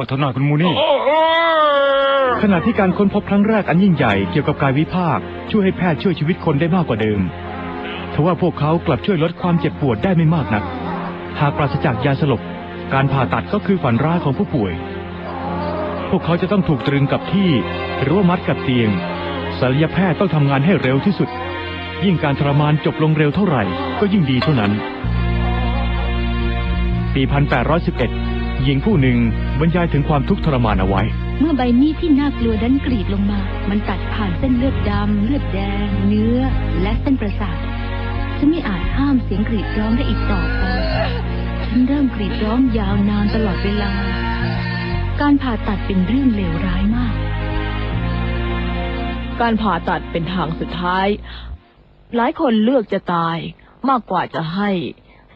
อดทนหน่อยคุณมูนี่โอ้โอ้ขณะที่การค้นพบครั้งแรกอันยิ่งใหญ่เกี่ยวกับกายวิภาค ช่วยให้แพทย์ช่วยชีวิตคนได้มากกว่าเดิมทว่าพวกเขากลับช่วยลดความเจ็บปวดได้ไม่มากนัก หากปราศจากยาสลบ การผ่าตัดก็คือฝันร้ายของผู้ป่วย พวกเขาจะต้องถูกตรึงกับที่หรือว่ามัดกับเตียงศัลยแพทย์ต้องทำงานให้เร็วที่สุด ยิ่งการทรมานจบลงเร็วเท่าไหร่ ก็ยิ่งดีเท่านั้นปี1811 หญิงผู้หนึ่งบรรยายถึงความทุกข์ทรมานเอาไว้ เมื่อใบมีดที่น่ากลัวดันกรีดลงมา มันตัดผ่านเส้นเลือดดำ เลือดแดง เนื้อ และเส้นประสาทฉันไม่อาจห้ามเสียงกรีดร้องได้อีกต่อไปฉันเริ่มกรีดร้องยาวนานตลอดเวลา การผ่าตัดเป็นเรื่องเลวร้ายมาก การผ่าตัดเป็นทางสุดท้าย หลายคนเลือกจะตายมากกว่าจะให้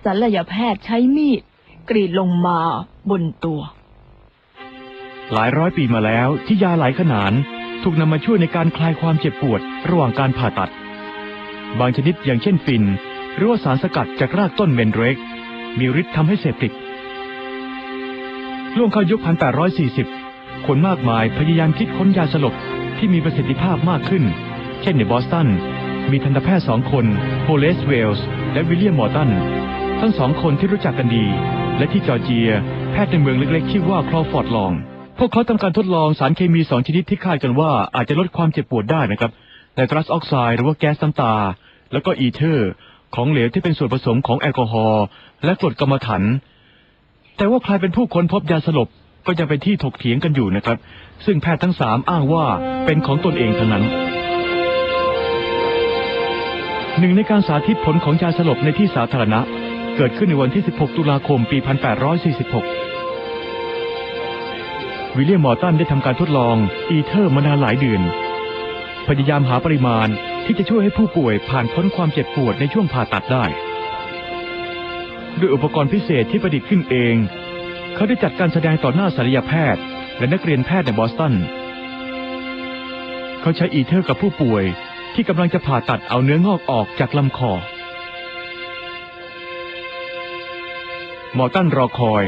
ศัลยแพทย์ใช้มีด กรีดลงมาบนตัว หลายร้อยปีมาแล้วที่ยาหลายขนานถูกนำมาช่วยในการคลายความเจ็บปวดระหว่างการผ่าตัด บางชนิดอย่างเช่นฟิน หรือว่าสารสกัดจากรากต้นเมนเรก มีฤทธิ์ทำให้เสพติดล่วงเข้ายุค 1840 คนมากมายพยายามคิดค้นยาสลบที่มีประสิทธิภาพมากขึ้น เช่นในบอสตัน มีทันตแพทย์สองคนโพเลสเวลส์ และวิลเลียมมอร์ตัน ทั้งสองคนที่รู้จักกันดี และที่จอร์เจีย แพทย์ในเมืองเล็กๆ ชื่อว่าคลอฟอร์ดลอง พวกเขาทำการทดลองสารเคมีสองชนิดที่คาดกันว่าอาจจะลดความเจ็บปวดได้นะครับไนตรัสออกไซด์หรือว่าแก๊สน้ำตา แล้วก็อีเทอร์ ของเหลวที่เป็นส่วนผสมของแอลกอฮอล์และกรดกรรมถัน แต่ว่าใครเป็นผู้ค้นพบยาสลบก็ยังเป็นที่ถกเถียงกันอยู่นะครับ ซึ่งแพทย์ทั้งสามอ้างว่าเป็นของตนเองเทั้งนั้นหนึ่งในการสาธิตผลของยาสลบในที่สาธารณะ เกิดขึ้นในวันที่ 16 ตุลาคม ปี 1846 วิลเลียมมอร์ตันได้ทำการทดลองอีเทอร์มานานหลายเดือน พยายามหาปริมาณที่จะช่วยให้ผู้ป่วยผ่านพ้นความเจ็บปวดในช่วงผ่าตัดได้ด้วยอุปกรณ์พิเศษที่ประดิษฐ์ขึ้นเอง เขาได้จัดการแสดงต่อหน้าศัลยแพทย์ และนักเรียนแพทย์ในบอสตัน เขาใช้อีเทอร์กับผู้ป่วยที่กำลังจะผ่าตัดเอาเนื้องอกออกจากลำคอ มอตันรอคอย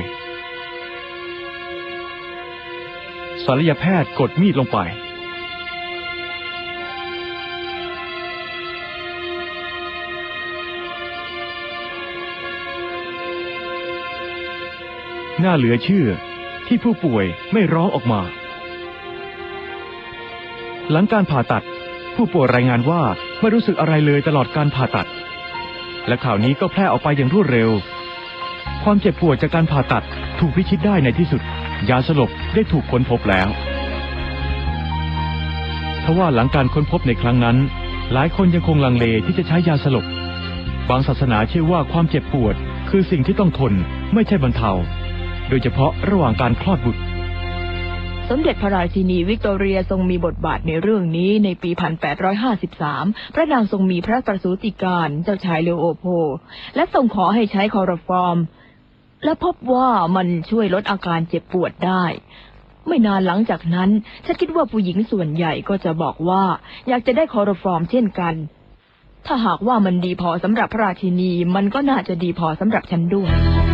ศัลยแพทย์กดมีดลงไป น่าเหลือเชื่อที่ผู้ป่วยไม่ร้องออกมา หลังการผ่าตัด ผู้ป่วยรายงานว่าไม่รู้สึกอะไรเลยตลอดการผ่าตัด และข่าวนี้ก็แพร่ออกไปอย่างรวดเร็ว ความเจ็บปวดจากการผ่าตัดถูกพิชิตได้ในที่สุด ยาสลบได้ถูกค้นพบแล้วทว่าหลังการค้นพบในครั้งนั้น หลายคนยังคงลังเลที่จะใช้ยาสลบบางศาสนาเชื่อว่าความเจ็บปวด คือสิ่งที่ต้องทนไม่ใช่บรรเทา โดยเฉพาะระหว่างการคลอดบุตร สมเด็จพระราชินีวิกตอเรียทรงมีบทบาทในเรื่องนี้ในปี 1853 พระนางทรงมีพระประสูติการเจ้าชายเลโอโพลและทรงขอให้ใช้คอร์ฟอร์ม และพบว่ามันช่วยลดอาการเจ็บปวดได้ ไม่นานหลังจากนั้น ฉันคิดว่าผู้หญิงส่วนใหญ่ก็จะบอกว่า อยากจะได้คอร์ฟอร์มเช่นกัน ถ้าหากว่ามันดีพอสำหรับพระราชินี มันก็น่าจะดีพอสำหรับฉันด้วย